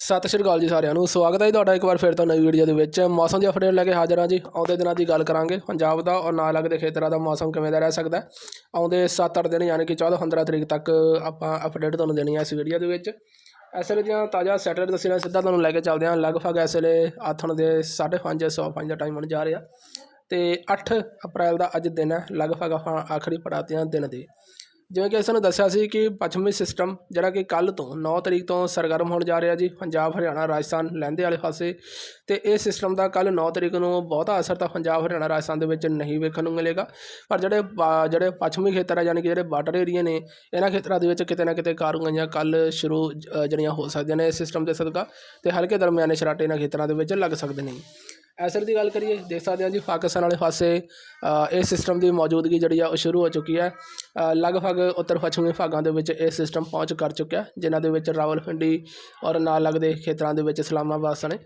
ਸਤਿ ਸ਼੍ਰੀ ਅਕਾਲ ਜੀ ਸਾਰਿਆਂ ਨੂੰ। ਸਵਾਗਤ ਹੈ ਜੀ ਤੁਹਾਡਾ ਇੱਕ ਵਾਰ ਫਿਰ ਤੋਂ ਨਵੀਂ ਵੀਡੀਓ ਦੇ ਵਿੱਚ। ਮੌਸਮ ਦੀ ਅਪਡੇਟ ਲੈ ਕੇ ਹਾਜ਼ਰ ਹਾਂ ਜੀ। ਆਉਂਦੇ ਦਿਨਾਂ ਦੀ ਗੱਲ ਕਰਾਂਗੇ। ਪੰਜਾਬ ਦਾ ਔਰ ਨਾਲ ਲੱਗਦੇ ਖੇਤਰਾਂ ਦਾ ਮੌਸਮ ਕਿਵੇਂ ਦਾ ਰਹਿ ਸਕਦਾ ਆਉਂਦੇ 7-8 ਦਿਨ ਯਾਨੀ ਕਿ 14-15 ਤਰੀਕ ਤੱਕ ਆਪਾਂ ਅਪਡੇਟ ਤੁਹਾਨੂੰ ਦੇਣੀ ਹੈ ਇਸ ਵੀਡੀਓ ਦੇ ਵਿੱਚ। ਇਸ ਵੇਲੇ ਦੀਆਂ ਤਾਜ਼ਾ ਸੈਟਰਡੇ ਤਸਵੀਰਾਂ ਸਿੱਧਾ ਤੁਹਾਨੂੰ ਲੈ ਕੇ ਚੱਲਦੇ ਹਾਂ। ਲਗਭਗ ਇਸ ਵੇਲੇ ਆਥਣ ਦੇ 5:30 105 ਦਾ ਟਾਈਮ ਹੋਣ ਜਾ ਰਿਹਾ। ਤੇ 8 ਅਪ੍ਰੈਲ ਦਾ ਅੱਜ ਦਿਨ ਹੈ। ਲਗਭਗ ਆਪਾਂ ਆਖਰੀ ਪੜਾਤੇ ਦਿਨ ਦੇ। ਜਿਵੇਂ ਕਿ ਅਸੀਂ ਨੂੰ ਦੱਸਿਆ ਸੀ ਕਿ ਪੱਛਮੀ ਸਿਸਟਮ ਜਿਹੜਾ ਕਿ ਕੱਲ ਤੋਂ 9 ਤਰੀਕ ਤੋਂ ਸਰਗਰਮ ਹੋਣ ਜਾ ਰਿਹਾ ਜੀ, ਪੰਜਾਬ, ਹਰਿਆਣਾ, ਰਾਜਸਥਾਨ, ਲਹਿੰਦੇ ਵਾਲੇ ਪਾਸੇ। ਤੇ ਇਹ ਸਿਸਟਮ ਦਾ ਕੱਲ 9 ਤਰੀਕ ਨੂੰ ਬਹੁਤਾ ਅਸਰ ਤਾਂ ਪੰਜਾਬ, ਹਰਿਆਣਾ, ਰਾਜਸਥਾਨ ਦੇ ਵਿੱਚ ਨਹੀਂ ਵੇਖਣ ਨੂੰ ਮਿਲੇਗਾ। ਪਰ ਜਿਹੜੇ ਬਾ- ਜਿਹੜੇ ਪੱਛਮੀ ਖੇਤਰ ਆ ਯਾਨੀ ਕਿ ਜਿਹੜੇ ਬਾਰਡਰ ਏਰੀਆ ਨੇ, ਇਹਨਾਂ ਖੇਤਰਾਂ ਦੇ ਵਿੱਚ ਕਿਤੇ ਨਾ ਕਿਤੇ ਕਾਰਵਾਈਆਂ ਕੱਲ ਸ਼ੁਰੂ ਜਿਹੜੀਆਂ ਹੋ ਸਕਦੀਆਂ ਨੇ ਇਸ ਸਿਸਟਮ ਦੇ ਸਦਕਾ। ਤੇ ਹਲਕੇ ਦਰਮਿਆਨੇ ਸ਼ਰਾਟੇ ਇਹਨਾਂ ਖੇਤਰਾਂ ਦੇ ਵਿੱਚ ਲੱਗ ਸਕਦੇ ਨੇ। ਐਸਰ ਦੀ ਗੱਲ ਕਰੀਏ, ਦੇਖ ਸਕਦੇ ਹਾਂ ਜੀ ਪਾਕਿਸਤਾਨ ਵਾਲੇ ਪਾਸੇ ਇਹ ਸਿਸਟਮ ਦੀ ਮੌਜੂਦਗੀ ਜਿਹੜੀ ਆ ਉਹ ਸ਼ੁਰੂ ਹੋ ਚੁੱਕੀ ਹੈ। ਲਗਭਗ ਉੱਤਰ ਪੱਛਮੀ ਭਾਗਾਂ ਦੇ ਵਿੱਚ ਇਹ ਸਿਸਟਮ ਪਹੁੰਚ ਕਰ ਚੁੱਕਿਆ, ਜਿਨ੍ਹਾਂ ਦੇ ਵਿੱਚ ਰਾਵਲਪਿੰਡੀ ਔਰ ਨਾਲ ਲੱਗਦੇ ਖੇਤਰਾਂ ਦੇ ਵਿੱਚ ਇਸਲਾਮਾਬਾਦ ਸਣੇ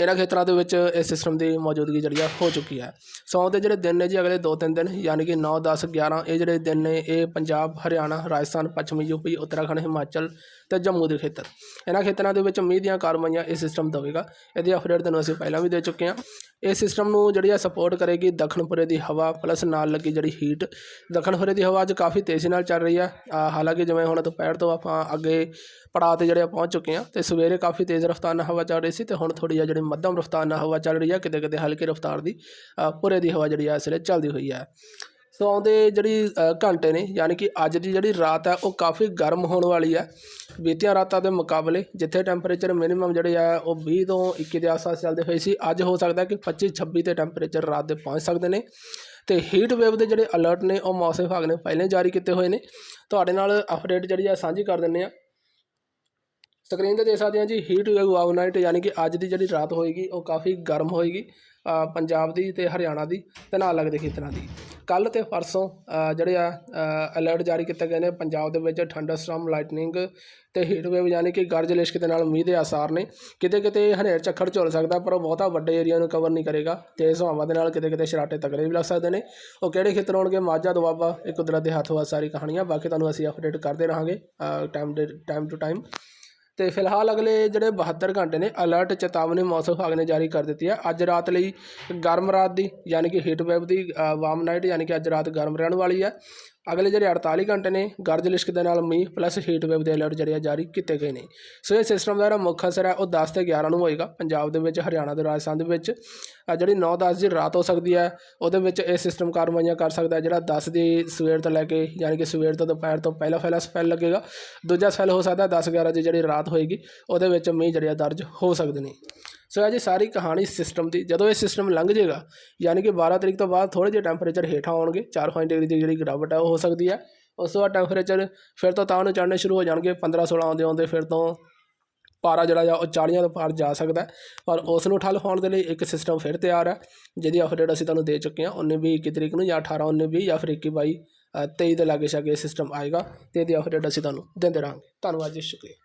ਇਹਨਾਂ ਖੇਤਰਾਂ ਦੇ ਵਿੱਚ ਇਸ ਸਿਸਟਮ ਦੀ ਮੌਜੂਦਗੀ ਜਿਹੜੀ ਆ ਹੋ ਚੁੱਕੀ ਹੈ ਸੌ ਦੇ ਜਿਹੜੇ ਦਿਨ ਨੇ ਜੀ ਅਗਲੇ 2-3 ਦਿਨ, ਯਾਨੀ ਕਿ 9 10 11 ਇਹ ਜਿਹੜੇ ਦਿਨ ਨੇ, ਇਹ ਪੰਜਾਬ, ਹਰਿਆਣਾ, ਰਾਜਸਥਾਨ, ਪੱਛਮੀ ਯੂਪੀ ਉੱਤਰਾਖੰਡ, ਹਿਮਾਚਲ ਤੇ ਜੰਮੂ ਦੇ ਖੇਤਰ। ਇਹਨਾਂ ਖੇਤਰਾਂ ਦੇ ਵਿੱਚ ਮੀਂਹ ਦੀਆਂ ਕਾਰਵਾਈਆਂ ਇਹ ਸਿਸਟਮ ਦੇਵੇਗਾ। ਇਹਦੀ ਅਪਡੇਟ ਤੁਹਾਨੂੰ ਅਸੀਂ ਪਹਿਲਾਂ ਵੀ ਦੇ ਚੁੱਕੇ ਹਾਂ। ਇਹ ਸਿਸਟਮ ਨੂੰ ਜਿਹੜੀ ਆ ਸਪੋਰਟ ਕਰੇਗੀ ਦੱਖਣ ਦੱਖਣਪੁਰੇ ਦੀ ਹਵਾ ਪਲੱਸ ਨਾਲ ਲੱਗੀ ਜਿਹੜੀ ਹੀਟ ਦੱਖਣ ਦੱਖਣਪੁਰੇ ਦੀ ਹਵਾ ਅੱਜ ਕਾਫੀ ਤੇਜ਼ੀ ਨਾਲ ਚੱਲ ਰਹੀ ਆ। ਹਾਲਾਂਕਿ ਜਿਵੇਂ ਹੁਣ ਦੁਪਹਿਰ ਤੋਂ ਆਪਾਂ ਅੱਗੇ ਪੜਾਅ ਤੇ ਜਿਹੜੇ ਆ ਪਹੁੰਚ ਚੁੱਕੇ ਹਾਂ, ਤੇ ਸਵੇਰੇ ਕਾਫੀ ਤੇਜ਼ ਰਫ਼ਤਾਰ ਨਾਲ ਹਵਾ ਚੱਲ ਰਹੀ ਸੀ, ਤੇ ਹੁਣ ਥੋੜੀ ਜਿਹੀ ਜਿਹੜੀ ਮੱਧਮ ਰਫ਼ਤਾਰ ਨਾਲ ਹਵਾ ਚੱਲ ਰਹੀ ਹੈ ਕਿਤੇ ਕਿਤੇ ਹਲਕੀ ਰਫ਼ਤਾਰ ਦੀ ਅ, ਪੁਰੇ ਦੀ ਹਵਾ ਜਿਹੜੀ ਆ ਇਸ ਵੇਲੇ ਚੱਲਦੀ ਹੋਈ ਹੈ। ਸੋ ਆਉਂਦੇ ਜਿਹੜੀ ਘੰਟੇ ਨੇ ਯਾਨੀ ਕਿ ਅੱਜ ਦੀ ਜਿਹੜੀ ਰਾਤ ਹੈ ਉਹ ਕਾਫੀ ਗਰਮ ਹੋਣ ਵਾਲੀ ਹੈ। ਬੀਤੀਆਂ ਰਾਤਾਂ ਦੇ ਮੁਕਾਬਲੇ ਜਿੱਥੇ ਟੈਂਪਰੇਚਰ ਮਿਨੀਮਮ ਜਿਹੜੇ ਆ ਉਹ 20 ਤੋਂ 21 ਦੇ ਆਸ-ਪਾਸ ਚੱਲਦੇ ਹੋਏ ਸੀ ਅੱਜ ਹੋ ਸਕਦਾ ਕਿ 25 26 ਤੇ ਟੈਂਪਰੇਚਰ ਰਾਤ ਦੇ ਪਹੁੰਚ ਸਕਦੇ ਨੇ। ਤੇ ਹੀਟ ਵੇਵ ਦੇ ਜਿਹੜੇ ਅਲਰਟ ਨੇ ਉਹ ਮੌਸਮ ਵਿਭਾਗ ਨੇ ਪਹਿਲਾਂ ਹੀ ਜਾਰੀ ਕੀਤੇ ਹੋਏ ਨੇ। ਤੁਹਾਡੇ ਨਾਲ ਅਪਡੇਟ ਜਿਹੜੀ ਆ ਸਾਂਝੀ ਕਰ ਦਿੰਨੇ ਆ ਸਕਰੀਨ ਤੇ ਦੇਖ ਸਕਦੇ ਹਾਂ ਜੀ ਹੀਟ ਵੇਵ ਨਾਈਟ ਯਾਨੀ ਕਿ ਅੱਜ ਦੀ ਜਿਹੜੀ ਰਾਤ ਹੋਏਗੀ, ਉਹ ਕਾਫੀ ਗਰਮ ਹੋਏਗੀ ਪੰਜਾਬ ਦੀ ਤੇ ਹਰਿਆਣਾ ਦੀ ਤੇ ਨਾਲ ਲੱਗਦੇ ਖੇਤਰਾਂ ਦੀ। ਕੱਲ ਤੇ ਪਰਸੋਂ ਜਿਹੜੇ ਆ ਅਲਰਟ ਜਾਰੀ ਕੀਤੇ ਗਏ ਨੇ, ਪੰਜਾਬ ਦੇ ਵਿੱਚ ਥੰਡਰਸਟਾਰਮ ਲਾਈਟਨਿੰਗ ਤੇ ਹੀਟ ਵੇਵ ਯਾਨੀ ਕਿ ਗਰਜ ਲਿਸ਼ਕ ਦੇ ਨਾਲ ਮੀਂਹ ਦੇ ਆਸਾਰ ਨੇ। ਕਿਤੇ ਕਿਤੇ ਹਨੇਰ ਝੱਖੜ ਝੁੱਲ ਸਕਦਾ, ਪਰ ਉਹ ਬਹੁਤਾ ਵੱਡੇ ਏਰੀਆ ਨੂੰ ਕਵਰ ਨਹੀਂ ਕਰੇਗਾ ਤੇਜ਼ ਹਵਾਵਾਂ ਦੇ ਨਾਲ ਕਿਤੇ ਕਿਤੇ ਸ਼ਰਾਟੇ ਤਕੜੇ ਵੀ ਲੱਗ ਸਕਦੇ ਨੇ। ਉਹ ਕਿਹੜੇ ਖੇਤਰ ਹੋਣਗੇ, ਮਾਝਾ, ਦੁਆਬਾ ਇਹ ਕੁਦਰਤ ਦੇ ਹੱਥ ਵਾ ਸਾਰੀ ਕਹਾਣੀਆਂ, ਬਾਕੀ ਤੁਹਾਨੂੰ ਅਸੀਂ ਅਪਡੇਟ ਕਰਦੇ ਰਹਾਂਗੇ ਟਾਈਮ ਦੇ ਟਾਈਮ ਟੂ ਟਾਈਮ ਤੇ ਫਿਲਹਾਲ ਅਗਲੇ ਜਿਹੜੇ 72 ਘੰਟੇ ਨੇ ਅਲਰਟ ਚੇਤਾਵਨੀ ਮੌਸਮ ਵਿਭਾਗ ਨੇ ਜਾਰੀ ਕਰ ਦਿੱਤੀ ਹੈ। ਅੱਜ ਰਾਤ ਲਈ ਗਰਮ ਰਾਤ ਦੀ, ਯਾਨੀ ਕਿ ਹੀਟ ਵੇਵ ਦੀ ਵਾਰਮ ਨਾਈਟ ਯਾਨੀ ਕਿ ਅੱਜ ਰਾਤ ਗਰਮ ਰਹਿਣ ਵਾਲੀ ਹੈ। ਅਗਲੇ ਜਿਹੜੇ 48 ਘੰਟੇ ਨੇ, ਗਰਜ ਲਿਸ਼ਕ ਦੇ ਨਾਲ ਮੀਂਹ ਪਲੱਸ ਹੀਟ ਵੇਵ ਦੇ ਅਲਰਟ ਜਿਹੜੇ ਆ ਜਾਰੀ ਕੀਤੇ ਗਏ ਨੇ। ਸੋ ਇਹ ਸਿਸਟਮ ਦਾ ਜਿਹੜਾ ਮੁੱਖ ਅਸਰ ਹੈ, ਉਹ 10 ਤੇ 11 ਨੂੰ ਹੋਏਗਾ। ਪੰਜਾਬ ਦੇ ਵਿੱਚ, ਹਰਿਆਣਾ ਤੇ ਰਾਜਸਥਾਨ ਦੇ ਵਿੱਚ ਜਿਹੜੀ 9-10 ਦੀ ਰਾਤ ਹੋ ਸਕਦੀ ਹੈ, ਉਹਦੇ ਵਿੱਚ ਇਹ ਸਿਸਟਮ ਕਾਰਵਾਈਆਂ ਕਰ ਸਕਦਾ ਜਿਹੜਾ 10 ਦੀ ਸਵੇਰ ਤੋਂ ਲੈ ਕੇ, ਯਾਨੀ ਕਿ ਸਵੇਰ ਤੋਂ ਦੁਪਹਿਰ ਤੋਂ ਪਹਿਲਾ ਪਹਿਲਾ ਸਪੈਲ ਲੱਗੇਗਾ। ਦੂਜਾ ਸਪੈਲ ਹੋ ਸਕਦਾ 10-11 ਦੀ ਜਿਹੜੀ ਰਾਤ ਹੋਏਗੀ, ਉਹਦੇ ਵਿੱਚ ਮੀਂਹ ਜਿਹੜੇ ਆ ਦਰਜ ਹੋ ਸਕਦੇ ਨੇ। ਸੋ ਇਹ ਜੀ ਸਾਰੀ ਕਹਾਣੀ ਸਿਸਟਮ ਦੀ, ਜਦੋਂ ਇਹ ਸਿਸਟਮ ਲੰਘ ਜਾਏਗਾ ਯਾਨੀ ਕਿ 12 ਤਰੀਕ ਤੋਂ ਬਾਅਦ ਥੋੜ੍ਹੇ ਜਿਹੇ ਟੈਂਪਰੇਚਰ ਹੇਠਾਂ ਆਉਣਗੇ 4-5 ਡਿਗਰੀ ਦੀ ਜਿਹੜੀ ਗਿਰਾਵਟ ਹੈ, ਉਹ ਹੋ ਸਕਦੀ ਹੈ। ਉਸ ਤੋਂ ਬਾਅਦ ਟੈਂਪਰੇਚਰ ਫਿਰ ਤੋਂ ਤਾਂ ਨੂੰ ਚੜ੍ਹਨੇ ਸ਼ੁਰੂ ਹੋ ਜਾਣਗੇ। 15-16 ਆਉਂਦੇ ਆਉਂਦੇ ਫਿਰ ਤੋਂ ਪਾਰਾ ਜਿਹੜਾ ਆ ਉਹ 40 ਤੋਂ ਪਾਰ ਜਾ ਸਕਦਾ ਪਰ ਉਸ ਨੂੰ ਠੱਲ ਪਾਉਣ ਦੇ ਲਈ ਇੱਕ ਸਿਸਟਮ ਫਿਰ ਤਿਆਰ ਹੈ, ਜਿਹਦੀ ਅਪਡੇਟ ਅਸੀਂ ਤੁਹਾਨੂੰ ਦੇ ਚੁੱਕੇ ਹਾਂ। 19 ਵੀਹ 21 ਤਰੀਕ ਨੂੰ ਜਾਂ 18 19 ਵੀਹ ਜਾਂ ਫਿਰ 21 22 23 ਦੇ ਲਾਗੇ ਸ਼ਾਗੇ ਸਿਸਟਮ ਆਏਗਾ ਤੇ ਇਹਦੀ ਅਪਡੇਟ ਅਸੀਂ ਤੁਹਾਨੂੰ ਦਿੰਦੇ ਰਹਾਂਗੇ। ਧੰਨਵਾਦ ਜੀ, ਸ਼ੁਕਰੀਆ।